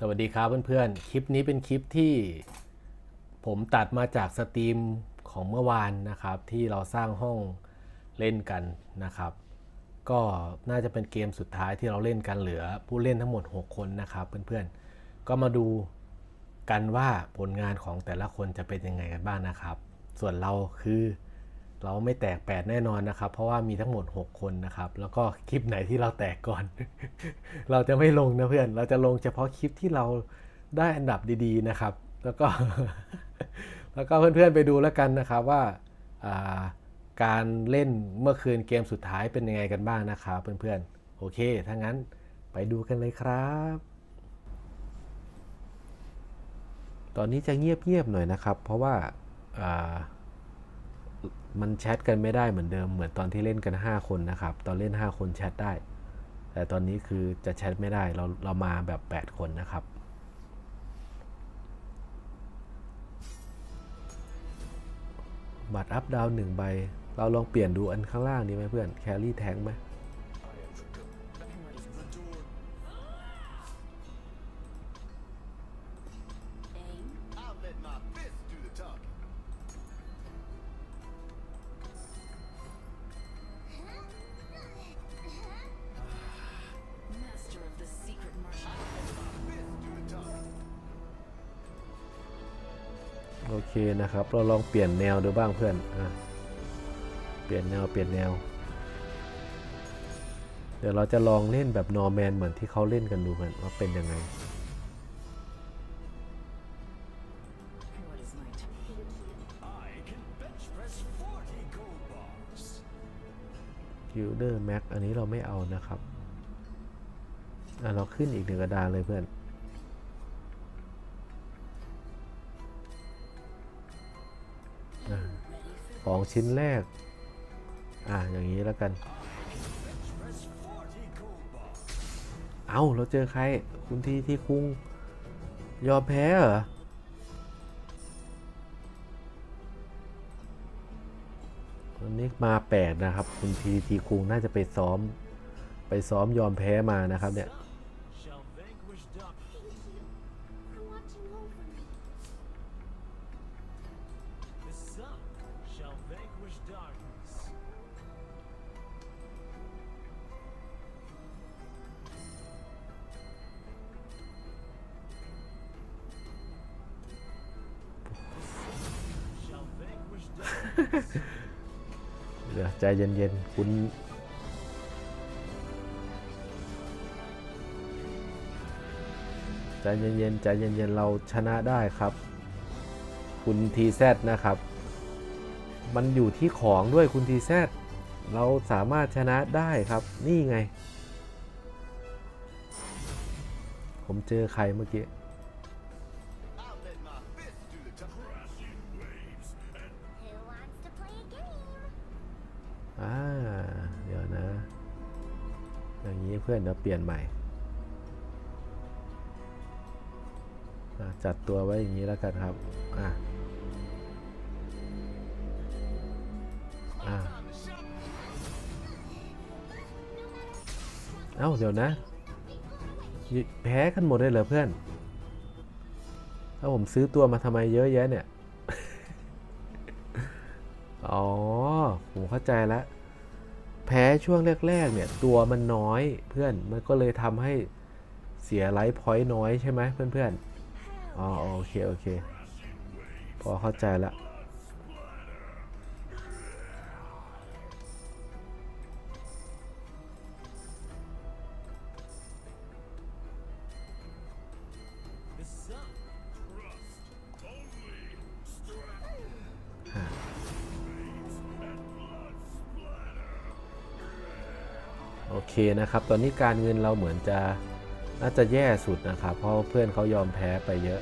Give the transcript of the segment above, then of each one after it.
สวัสดีครับเพื่อนๆ คลิปนี้เป็นคลิปที่ผมตัดมาจากสตรีมของเมื่อวานนะครับ ที่เราสร้างห้องเล่นกันนะครับ ก็น่าจะเป็นเกมสุดท้ายที่เราเล่นกันเหลือ ผู้เล่นทั้งหมด 6 คนนะครับเพื่อนๆ ก็มาดูกันว่าผลงานของแต่ละคนจะเป็นยังไงกันบ้างนะครับ ส่วนเราคือ เราไม่แตกแปดแน่นอนนะครับ เพราะว่ามีทั้งหมด 6 คนนะครับ แล้วก็คลิปไหนที่เราแตกก่อน เราจะไม่ลงนะเพื่อน เราจะลงเฉพาะคลิปที่เราได้อันดับดีๆนะครับ แล้วก็ แล้วก็เพื่อนๆไปดูแล้วกันนะครับว่าาการเล่นเมื่อคืนเกมสุดท้ายเป็นยังไงกันบ้างนะครับเพื่อนๆ โอเค ถ้างั้นไปดูกันเลยครับ ตอนนี้จะเงียบๆหน่อยนะครับ เพราะว่าอ่า มันแชทกันไม่ได้เหมือนเดิมเหมือนตอนที่เล่นกัน 5 คนนะครับ ตอนเล่น 5 คนแชทได้ แต่ตอนนี้คือจะแชทไม่ได้เราเรามาแบบ 8 คนนะครับ บัตรอัพดาวหนึ่งใบ เราลองเปลี่ยนดูอันข้างล่างนี้ไหมเพื่อนแครี่แทงไหม นะครับ เราลองเปลี่ยนแนวดูบ้างเพื่อนอะเปลี่ยนแนวเปลี่ยนแนว เดี๋ยวเราจะลองเล่นแบบนอร์แมนเหมือนที่เขาเล่นกันดูกันว่าเป็นยังไงกิลเดอร์แม็กอันนี้เราไม่เอานะครับอะเราขึ้นอีกหนึ่งกระดานเลยเพื่อน ของชิ้นแรก อะอย่างนี้แล้วกัน เอาเราเจอใคร คุณทีที่คุง ยอมแพ้เหรอ วันนี้มาแปลกนะครับ คุณทีทีคุงน่าจะไปซ้อม ไปซ้อมยอมแพ้มานะครับเนี่ย เดี๋ยวใจเย็นๆ คุณใจเย็นๆ ใจเย็นๆ เราชนะได้ครับ คุณทีแซนะครับ มันอยู่ที่ของด้วยคุณทีแซเราสามารถชนะได้ครับ นี่ไง ผมเจอใครเมื่อกี้อ่าเดี๋ยวนะ อย่างนี้เพื่อนเดี๋ยวเปลี่ยนใหม่ จัดตัวไว้อย่างนี้แล้วกันครับ อะอะ เอ้า เดี๋ยวนะ แพ้กันหมดเลยเหรอเพื่อนถ้าผมซื้อตัวมาทำไมเยอะแยะเนี่ย อ๋อ ผมเข้าใจแล้ว แพ้ช่วงแรก ๆ เนี่ย ตัวมันน้อยเพื่อน มันก็เลยทำให้เสียไลฟ์พอยต์น้อยใช่ไหมเพื่อนๆ อ๋อ โอเค โอเค พอเข้าใจและ โอเคนะครับ ตอนนี้การเงินเราเหมือนจะน่าจะแย่สุดนะครับ เพราะเพื่อนเขายอมแพ้ไปเยอะ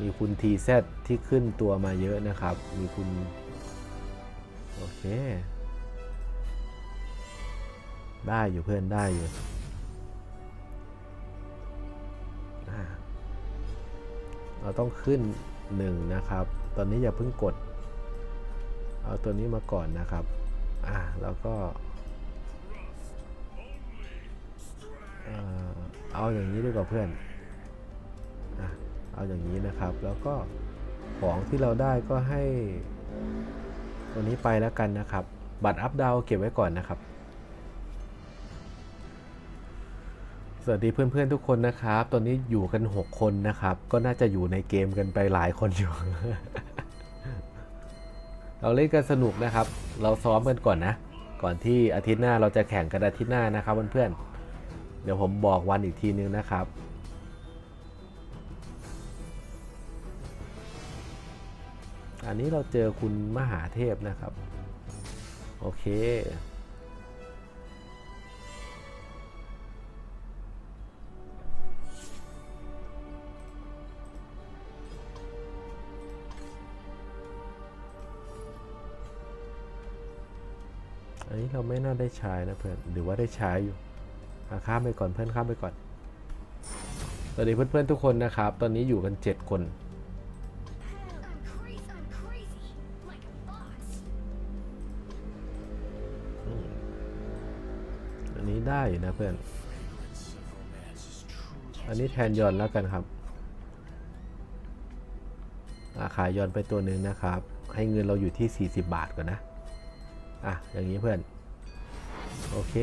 มีคุณทีแซที่ขึ้นตัวมาเยอะนะครับ มีคุณ โอเค ได้อยู่เพื่อนได้อยู่เราต้องขึ้นหนึ่งนะครับ ตอนนี้อย่าเพิ่งกด เอาตัวนี้มาก่อนนะครับ อ่าแล้วก็ เอาอย่างนี้ดีกว่าเพื่อนเอาอย่างนี้นะครับ แล้วก็ของที่เราได้ก็ให้ตัวนี้ไปแล้วกันนะครับ บัตรอัพดาวเก็บไว้ก่อนนะครับ สวัสดีเพื่อนๆทุกคนนะครับ ตอนนี้อยู่กัน 6 คนนะครับ ก็น่าจะอยู่ในเกมกันไปหลายคนอยู่ เราเล่นกันสนุกนะครับ เราซ้อมกันก่อนนะ ก่อนที่อาทิตย์หน้าเราจะแข่งกันอาทิตย์หน้านะครับเพื่อนๆ เดี๋ยวผมบอกวันอีกทีนึงนะครับ อันนี้เราเจอคุณมหาเทพนะครับ โอเคอันนี้เราไม่น่าได้ใช้นะเพื่อน หรือว่าได้ใช้อยู่ ข้ามไปก่อนเพื่อนข้ามไปก่อนสวัสดีเพื่อนๆทุกคนนะครับ ตอนนี้อยู่กัน 7 คน อันนี้ได้อยู่นะเพื่อน อันนี้แทนยอนแล้วกันครับอาขายยอนไปตัวหนึ่งนะครับ ให้เงินเราอยู่ที่ 40 บาทก่อนนะ อะ อย่างนี้เพื่อน โอเค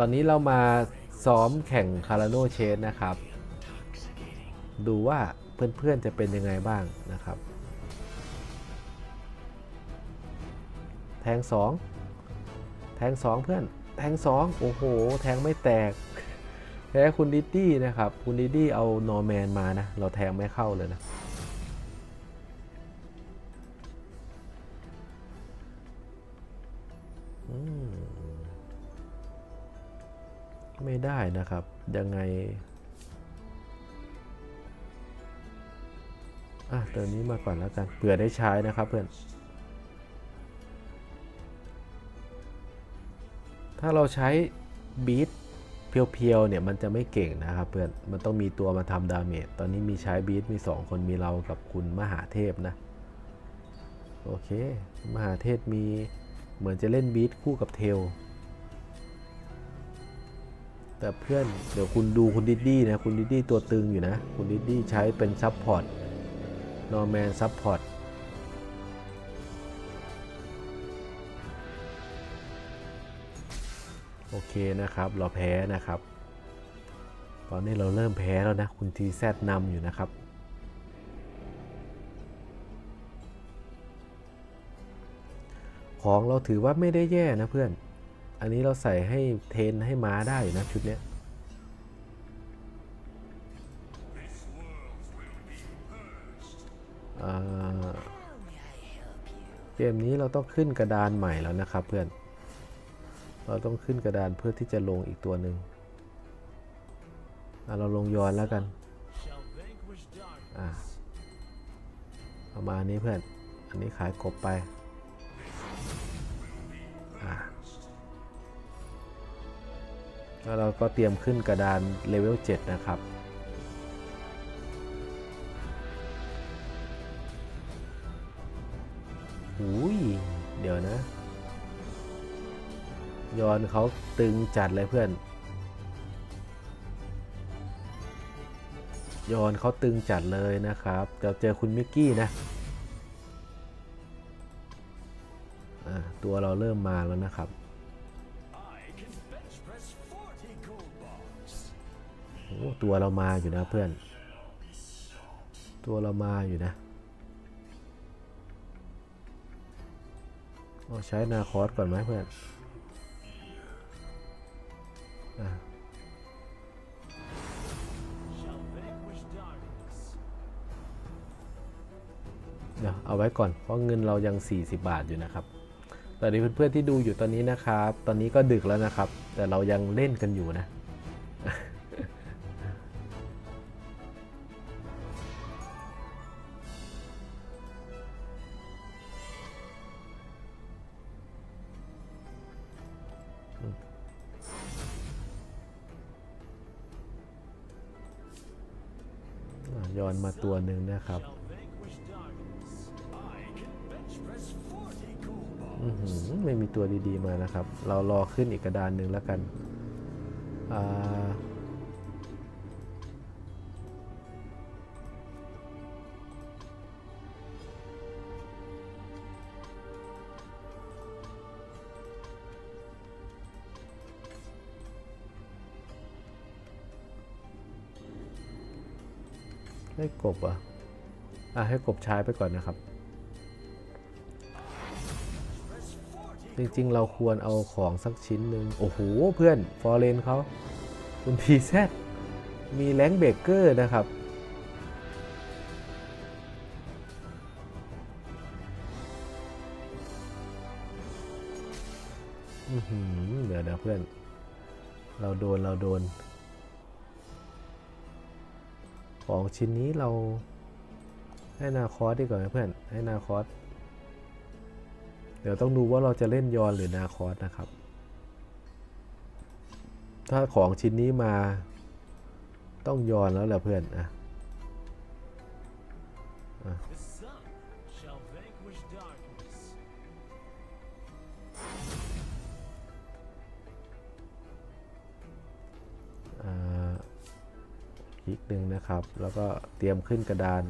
ตอนนี้เรามาซ้อมแข่งคาราโนเชสนะครับ ดูว่าเพื่อนๆจะเป็นยังไงบ้างนะครับ แทงสองแทงสองเพื่อน แทงสองโอ้โห แทงไม่แตก แพ้คุณดิดดี้นะครับ คุณดิดดี้เอานอร์แมนมานะ เราแทงไม่เข้าเลยนะ ไม่ได้นะครับ ยังไงอะตัวนี้มาก่อนแล้วกันเผื่อได้ใช้นะครับเพื่อน ถ้าเราใช้บีทเพียวๆเนี่ยมันจะไม่เก่งนะครับเพื่อนมันต้องมีตัวมาทำดาเมจตอนนี้มีใช้บีทมี 2 คนมีเรากับคุณมหาเทพนะ โอเค มหาเทพมีเหมือนจะเล่นบีทคู่กับเทล แต่เพื่อนเดี๋ยวคุณดูคุณดิดดี้นะคุณดิดดี้ตัวตึงอยู่นะ คุณดิดดี้ใช้เป็นซับพอร์ตนอร์แมนซับพอร์ตโอเคนะครับ เราแพ้นะครับ ตอนนี้เราเริ่มแพ้แล้วนะ คุณทีแซดนำอยู่นะครับ ของเราถือว่าไม่ได้แย่นะเพื่อน อันนี้เราใส่ให้เทนให้ม้าได้อยู่นะชุดเนี้ยเกมนี้เราต้องขึ้นกระดานใหม่แล้วนะครับเพื่อน เราต้องขึ้นกระดานเพื่อที่จะลงอีกตัวหนึ่งเราลงย้อนแล้วกันอะประมาณนี้เพื่อน อันนี้ขายกบไป แล้วเราก็เตรียมขึ้นกระดานเลเวล 7 นะครับ หูย เดี๋ยวนะ ยอนเขาตึงจัดเลยเพื่อน ยอนเขาตึงจัดเลยนะครับจะเจอคุณมิกกี้นะอะตัวเราเริ่มมาแล้วนะครับ ตัวเรามาอยู่นะเพื่อน ตัวเรามาอยู่นะเอาใช้นาคอสก่อนไหมเพื่อนอเดี๋ยวเอาไว้ก่อนเพราะเงินเรายัง 40 บาทอยู่นะครับตอนนี้เพื่อนๆที่ดูอยู่ตอนนี้นะครับ ตอนนี้ก็ดึกแล้วนะครับ แต่เรายังเล่นกันอยู่นะ ย้อนมาตัวหนึ่งนะครับไม่มีตัวดีๆมานะครับ เรารอขึ้นอีกกระดานหนึ่งแล้วกันอ่า ให้กบอะอะให้กบชายไปก่อนนะครับ จริงๆ เราควรเอาของสักชิ้นหนึ่งโอ้โห เพื่อน ฟอร์เรนเขาคุณทีแซมีแรงเบเกอร์นะครับอือหือเดี๋ยวนะเพื่อน เราโดน เราโดน ของชิ้นนี้เราให้นาคอสดีกว่าเพื่อนให้นาคอสเดี๋ยวต้องดูว่าเราจะเล่นยอนหรือนาคอสนะครับ ถ้าของชิ้นนี้มาต้องยอนแล้วแหละเพื่อนอะ อีกหนึ่งนะครับ แล้วก็เตรียมขึ้นกระดาน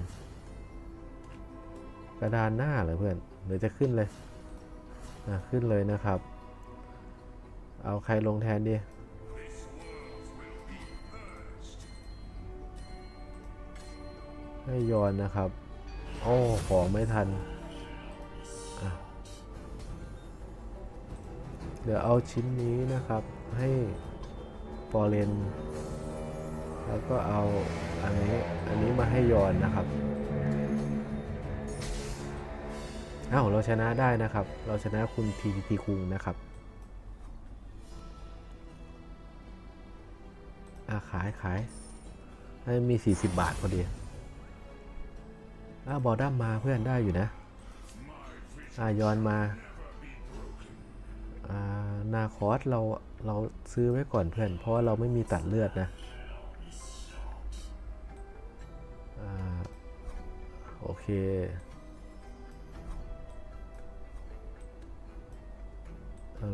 กระดานหน้าเหรอเพื่อนเดี๋ยวจะขึ้นเลยอะขึ้นเลยนะครับ เอาใครลงแทนดีให้ยอนนะครับ โอ้ของไม่ทันเดี๋ยวเอาชิ้นนี้นะครับให้ฟอร์เรน แล้วก็เอาอันนี้อันนี้มาให้ยอนนะครับอ้าวเราชนะได้นะครับ เราชนะคุณทีทีคุงนะครับอะขายขายให้มี 40 บาทพอดีอ้าบอดัมมาเพื่อนได้อยู่นะอ่ายอนมาอ่านาคอสเราเราซื้อไว้ก่อนเพื่อน เพราะว่าเราไม่มีตัดเลือดนะ โอเค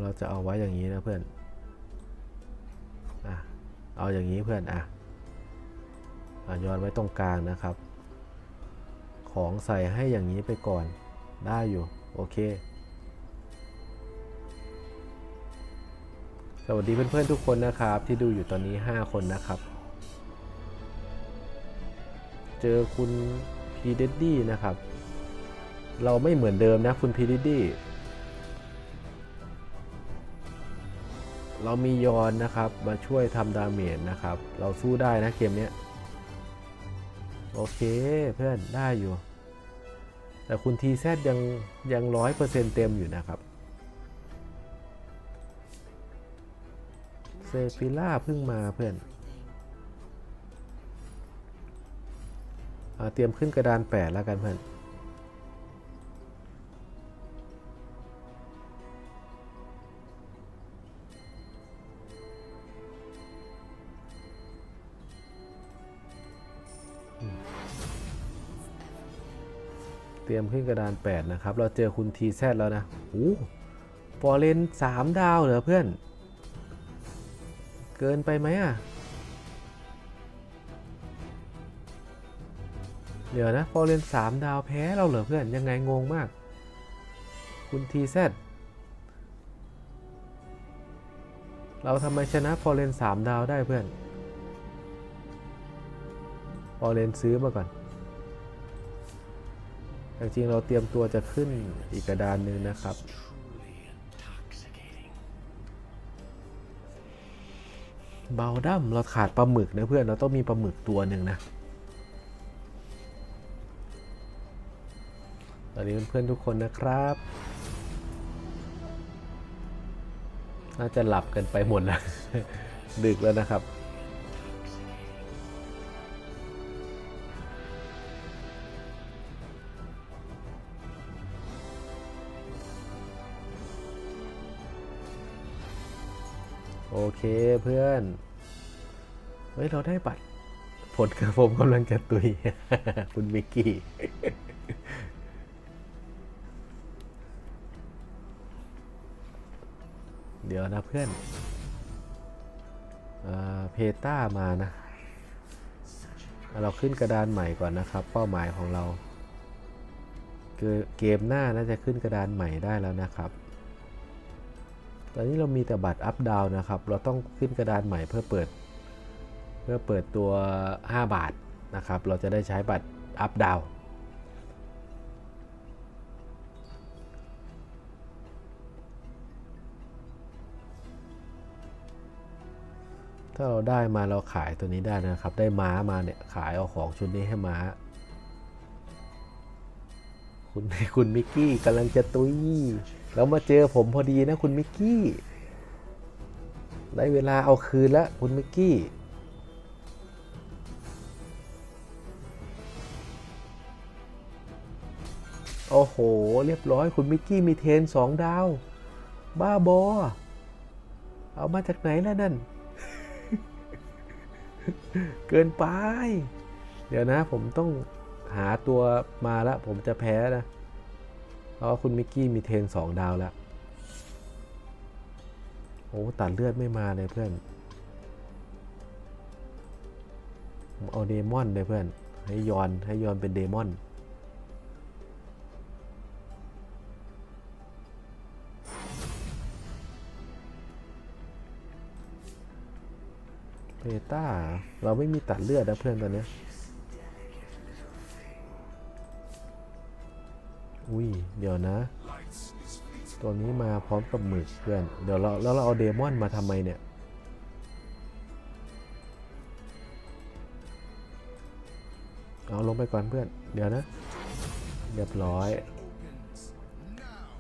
เราจะเอาไว้อย่างนี้นะเพื่อนอะเอาอย่างนี้เพื่อนอะอะย้อนไว้ตรงกลางนะครับ ของใส่ให้อย่างนี้ไปก่อนได้อยู่โอเค สวัสดีเพื่อนๆทุกคนนะครับที่ดูอยู่ตอนนี้ 5 คนนะครับ เจอคุณ พีเดดดี้นะครับ เราไม่เหมือนเดิมนะคุณพีเดดดี้เรามียอนนะครับมาช่วยทำดาเมจนะครับ เราสู้ได้นะเกมนี้โอเคเพื่อนได้อยู่ แต่คุณทีแซยังยังร้อยเปอร์เซ็นต์เต็มอยู่นะครับเซฟิล่าเพิ่งมาเพื่อน เตรียมขึ้นกระดาน 8 แล้วกันเพื่อนเตรียมขึ้นกระดาน 8 นะครับ เราเจอคุณทีแซแล้วนะโอ้ฟอร์เรน3ดาวเหรอเพื่อน เกินไปไหมอะ เดี๋ยวนะฟอร์เรนสามดาวแพ้เราเหรอเพื่อนยังไงงงมาก คุณทีแซเราทำไมชนะฟอร์เรนสามดาวได้เพื่อนฟอร์เรนซื้อมาก่อนจริงๆเราเตรียมตัวจะขึ้นอีกกระดานหนึ่งนะครับเบาดั้มเราขาดปลาหมึกนะเพื่อนเราต้องมีปลาหมึกตัวหนึ่งนะ ตอนนี้เพื่อนๆทุกคนนะครับ น่าจะหลับกันไปหมดแล้ว ดึกแล้วนะครับโอเคเพื่อน เฮ้ย เราได้บัตร ผลกระผมกำลังจะตุย คุณมิกกี้ เดี๋ยวนะเพื่อนเพต้ามานะ เราขึ้นกระดานใหม่ก่อนนะครับ เป้าหมายของเราคือเกมหน้าน่าจะขึ้นกระดานใหม่ได้แล้วนะครับ ตอนนี้เรามีแต่บัตรอัพดาวนะครับ เราต้องขึ้นกระดานใหม่เพื่อเปิด เพื่อเปิดตัว 5 บาทนะครับ เราจะได้ใช้บัตรอัพดาว ถ้าเราได้มาเราขายตัวนี้ได้นะครับ ได้ม้ามาเนี่ยขายเอาของชุดนี้ให้ม้า คุณคุณมิกกี้กำลังจะตุยแล้วมาเจอผมพอดีนะคุณมิกกี้ ได้เวลาเอาคืนแล้วคุณมิกกี้โอ้โห เรียบร้อยคุณมิกกี้มีเทนสองดาว บ้าบอ เอามาจากไหนล่ะนั่น เกินไป เดี๋ยวนะผมต้องหาตัวมาแล้วผมจะแพ้นะเพราะว่าคุณมิกกี้มีเทนสองดาวแล้ว โอ้ตัดเลือดไม่มาเลยเพื่อนผมเอาเดมอนเลยเพื่อน ให้ยอนให้ยอนเป็นเดมอน เพต้าเราไม่มีตัดเลือดนะเพื่อนตอนเนี้ยอุ้ยเดี๋ยวนะ ตัวนี้มาพร้อมกับหมึกเพื่อน เดี๋ยวเราแล้วเราเอาเดมอนมาทำไมเนี่ย เอาลงไปก่อนเพื่อน เดี๋ยวนะ เรียบร้อย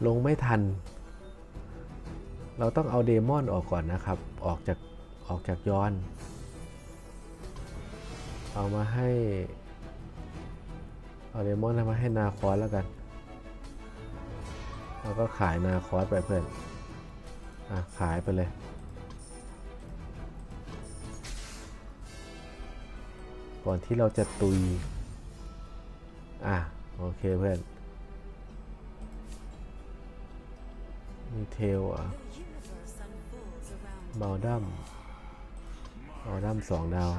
ลงไม่ทัน เราต้องเอาเดมอนออกก่อนนะครับ ออกจากออกจากย้อน เอามาให้ เอาเดมอนมาให้นาคอสแล้วกันเราก็ขายนาคอสไปเพื่อน อะ ขายไปเลยก่อนที่เราจะตุย อะ โอเคเพื่อน มีเทลอะเบลดัมเบลดัมสองดาว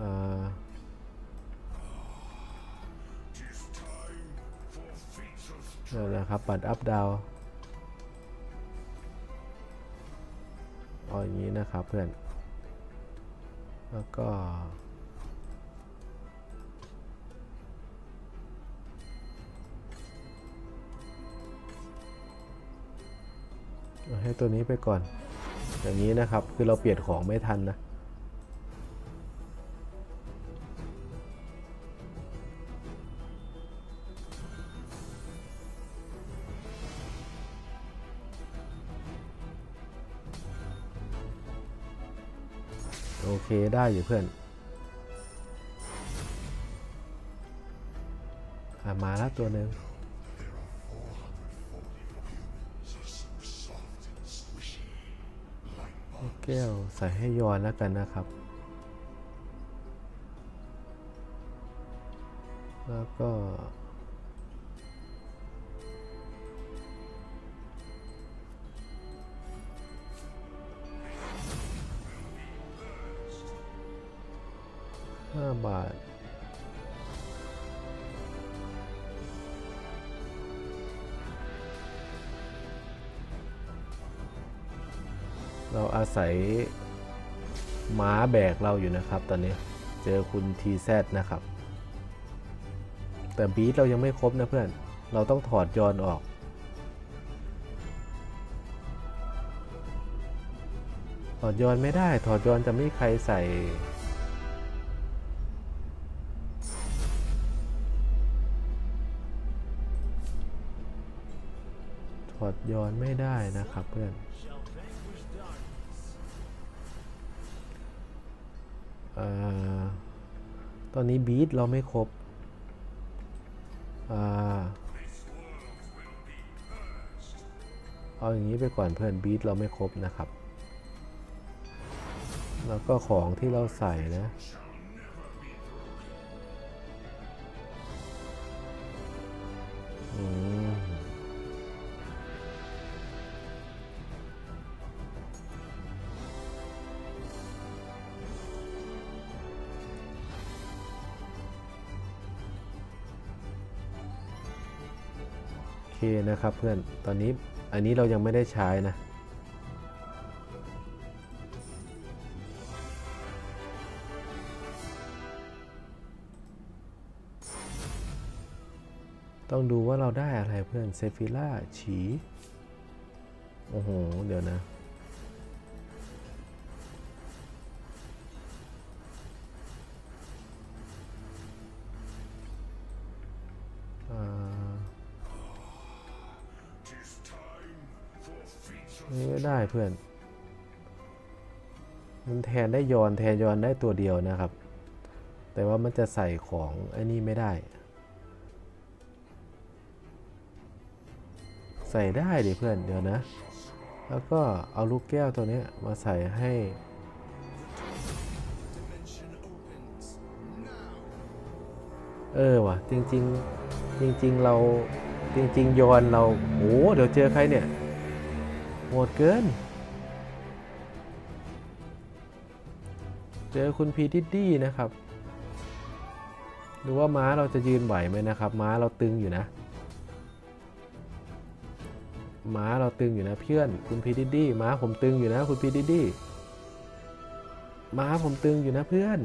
อ่าเดี๋ยวนะครับ ปัดอัพดาวเอาอย่างนี้นะครับเพื่อน แล้วก็ให้ตัวนี้ไปก่อน อย่างนี้นะครับ คือเราเปลี่ยนของไม่ทันนะ ได้อยู่เพื่อนอมาแล้วตัวหนึ่งแก้วใส่ให้ยอนแล้วกันนะครับ แล้วก็ ห้าบาท เราอาศัยม้าแบกเราอยู่นะครับ ตอนนี้เจอคุณทีแซนะครับ แต่บีทเรายังไม่ครบนะเพื่อน เราต้องถอดยอนออกถอดยอนไม่ได้ ถอดยอนจะไม่มีใครใส่ ดยอนไม่ได้นะครับเพื่อนอตอนนี้บีทเราไม่ครบเอาอย่างนี้ไปก่อนเพื่อนบีทเราไม่ครบนะครับ แล้วก็ของที่เราใส่นะอืม คนะครับเพื่อน ตอนนี้อันนี้เรายังไม่ได้ใช้นะ ต้องดูว่าเราได้อะไรเพื่อนเซฟิล่าฉี โอ้โห เดี๋ยวนะ ได้เพื่อน มันแทนได้ยอนแทนยอนได้ตัวเดียวนะครับ แต่ว่ามันจะใส่ของไอ้นี่ไม่ได้ ใส่ได้ดิเพื่อนเดี๋ยวนะ แล้วก็เอาลูกแก้วตัวนี้มาใส่ให้เออว่ะจริง ๆ จริง ๆ เราจริง ๆ ยอนเราโอ้เดี๋ยวเจอใครเนี่ย โหดเกิน เจอคุณพีดิดดี้นะครับ ดูว่าม้าเราจะยืนไหวไหมนะครับ ม้าเราตึงอยู่นะ ม้าเราตึงอยู่นะเพื่อน คุณพีดิดดี้ม้าผมตึงอยู่นะ คุณพีดิดดี้ม้าผมตึงอยู่นะเพื่อน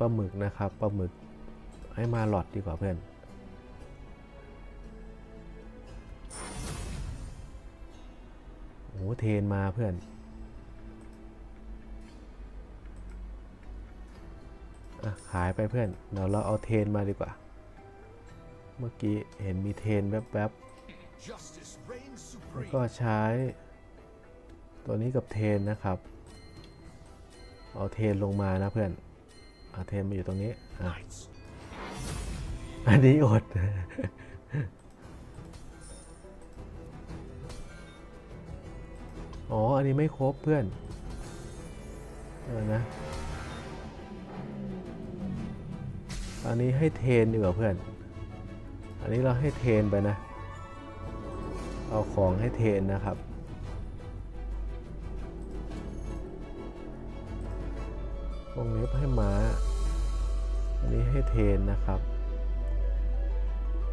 ปลาหมึกนะครับปลาหมึกให้มาหลอดดีกว่าเพื่อน โอ้เทนมาเพื่อน อะขายไปเพื่อน เดี๋ยวเราเอาเทนมาดีกว่า เมื่อกี้เห็นมีเทนแวบๆแล้วก็ใช้ ตัวนี้กับเทนนะครับ เอาเทนลงมานะเพื่อน อาเทนมาอยู่ตรงนี้อะ Knights อันนี้อด อ๋อ อันนี้ไม่ครบเพื่อน เออนะ อันนี้ให้เทรนดีกว่าเพื่อน อันนี้เราให้เทรนไปนะ เอาของให้เทรนนะครับ วงเล็บให้ม้า อันนี้ให้เทนนะครับ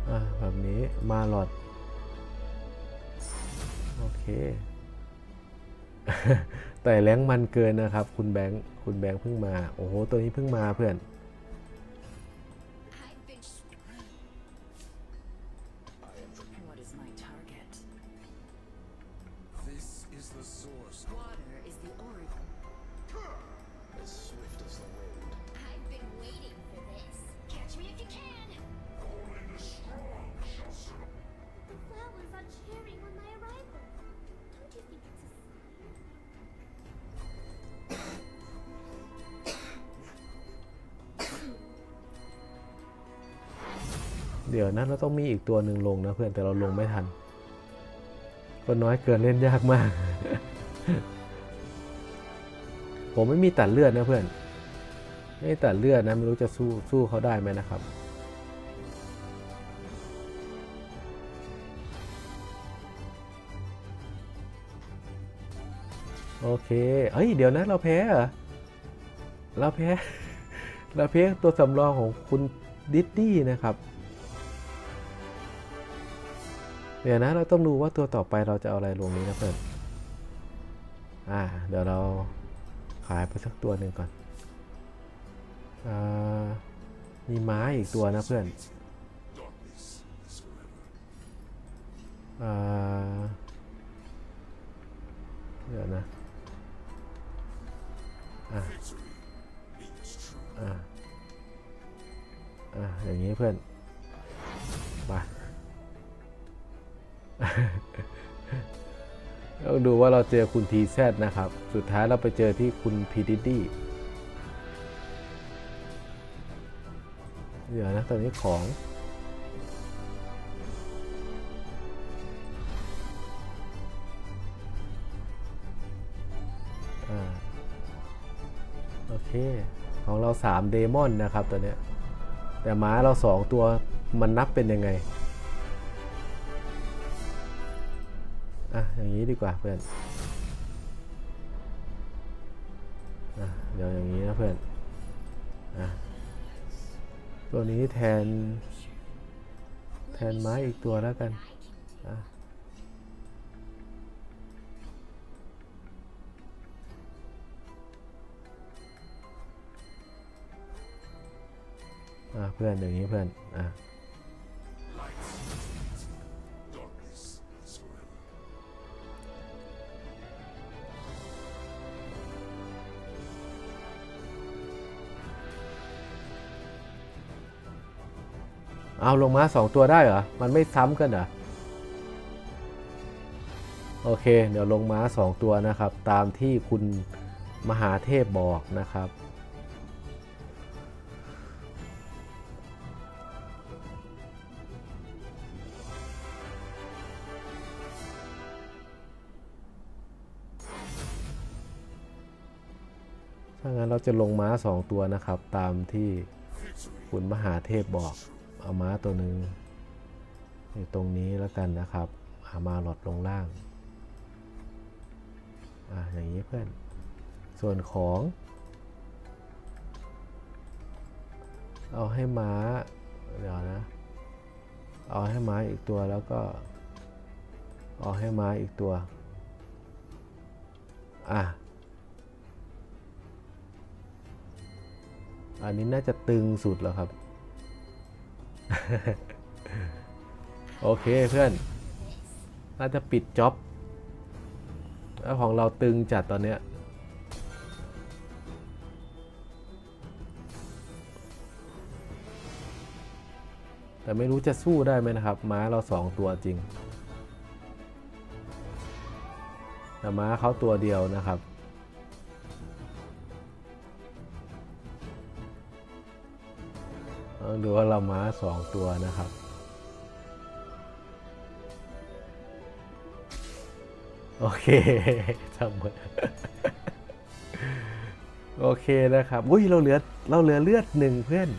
อะแบบนี้มาหลอดโอเค แต่แรงมันเกินนะครับ คุณแบงค์คุณแบงค์เพิ่งมา โอ้โห ตัวนี้เพิ่งมาเพื่อน เดี๋ยวนะเราต้องมีอีกตัวหนึ่งลงนะเพื่อนแต่เราลงไม่ทันคนน้อยเกินเล่นยากมาก ผมไม่มีตัดเลือดนะเพื่อน ไม่ตัดเลือดนะไม่รู้จะสู้สู้เขาได้ไหมนะครับโอเค เอ้ย เดี๋ยวนะ เราแพ้เหรอ เราแพ้ เราแพ้ตัวสำรองของคุณดิดดี้นะครับ เดี๋ยวนะเราต้องดูว่าตัวต่อไปเราจะเอาอะไรลงนี้นะเพื่อนอ่าเดี๋ยวเราขายไปสักตัวหนึ่งก่อนอ่ามีม้าอีกตัวนะเพื่อนอ่าเดี๋ยวนะ Victory means true. อ่าอ่าอย่างนี้เพื่อนมา ต้องดูว่าเราเจอคุณทีแซดนะครับ สุดท้ายเราไปเจอที่คุณพีดิดี้เดี๋ยวนะตอนนี้ของอโอเค ของเรา 3 เดมอนนะครับตัวเนี้ยแต่ม้าเรา 2 ตัวมันนับเป็นยังไง กว่าเพื่อนเดี๋ยวอย่างนี้นะเพื่อนอตัวนี้แทน แทนไม้อีกตัวแล้วกันเพื่อนอย่างนี้เพื่อนอ เอาลงมาสองตัวได้เหรอ มันไม่ซ้ำกันเหรอ โอเค เดี๋ยวลงม้าสองตัวนะครับ ตามที่คุณมหาเทพบอกนะครับ ถ้างั้นเราจะลงม้าสองตัวนะครับ ตามที่คุณมหาเทพบอก เอาม้าตัวหนึ่งอยู่ตรงนี้แล้วกันนะครับเอามาหลอดลงล่าง อะอย่างนี้เพื่อน ส่วนของ เอาให้ม้า เดี๋ยวนะ เอาให้ม้าอีกตัวแล้วก็ เอาให้ม้าอีกตัว อะ อันนี้น่าจะตึงสุดแล้วครับ โอเคเพื่อน น่าจะปิดจ็อบแล้วของเราตึงจัดตอนเนี้ยแต่ไม่รู้จะสู้ได้ไหมนะครับ ม้าเราสองตัวจริง แต่ม้าเขาตัวเดียวนะครับ ต้องดูว่าเราม้าสองตัวนะครับ โอเคทำหมดโอเคนะครับอุ้ยเราเหลือเราเหลือเลือดหนึ่งเพื่อน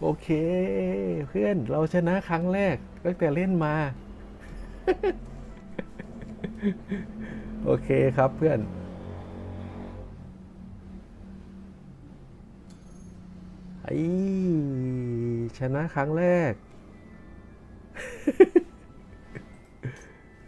โอเค เพื่อนเราชนะครั้งแรกตั้งแต่เล่นมา โอเคครับเพื่อนไอ้ ชนะครั้งแรก